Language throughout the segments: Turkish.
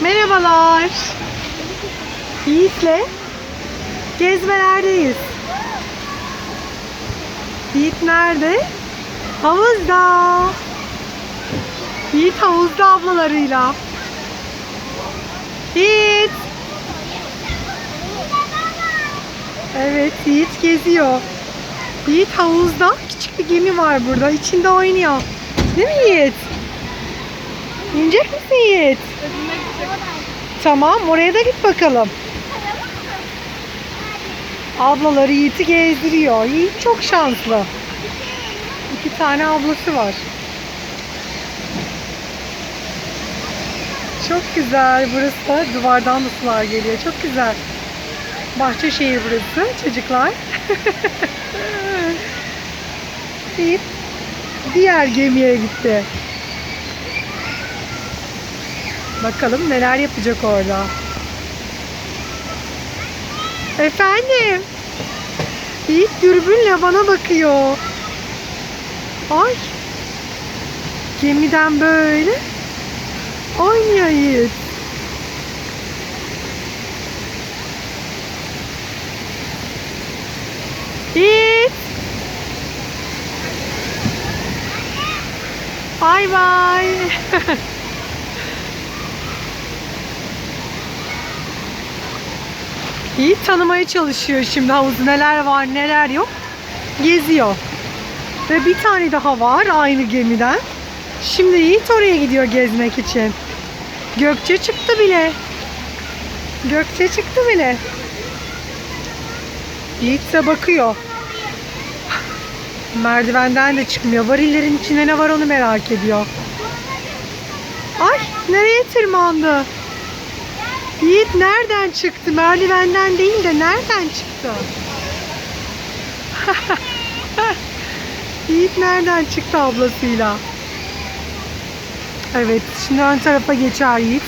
Merhabalar. Yiğit'le gezmelerdeyiz. Yiğit nerede? Havuzda. Yiğit havuzda ablalarıyla. Yiğit. Evet Yiğit geziyor. Yiğit havuzda küçük bir gemi var burada. İçinde oynuyor. Değil mi Yiğit? İnecek misin Yiğit? Tamam oraya da git bakalım. Ablaları Yiğit'i gezdiriyor. Yiğit çok şanslı. İki tane ablası var. Çok güzel. Burası da duvardan da sular geliyor. Çok güzel. Bahçeşehir burası çocuklar. Yiğit diğer gemiye gitti. Bakalım neler yapacak orada. Efendim. Yiğit dürbünle bana bakıyor. Ay. Gemiden böyle oynuyor Yiğit. Yiğit. Bay bay. Yiğit tanımaya çalışıyor şimdi havuzda neler var neler yok. Geziyor. Ve bir tane daha var aynı gemiden. Şimdi Yiğit oraya gidiyor gezmek için. Gökçe çıktı bile. Gökçe çıktı bile. Yiğit de bakıyor. Merdivenden de çıkmıyor. Varillerin içinde ne var onu merak ediyor. Ay nereye tırmandı? Yiğit nereden çıktı? Merdivenden değil de nereden çıktı? Yiğit nereden çıktı ablasıyla? Evet, şimdi ön tarafa geçer Yiğit.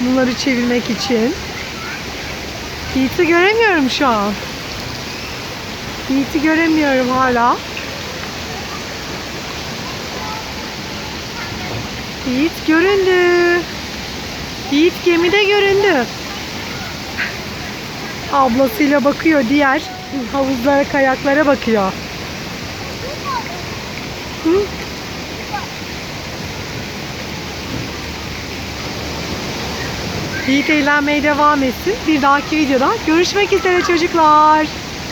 Bunları çevirmek için. Yiğit'i göremiyorum şu an. Yiğit'i göremiyorum hala. Yiğit göründü. Yiğit gemide göründü. Ablasıyla bakıyor diğer havuzlara, kayaklara bakıyor. Hı? Yiğit eğlenmeye devam etsin. Bir dahaki videoda görüşmek üzere çocuklar.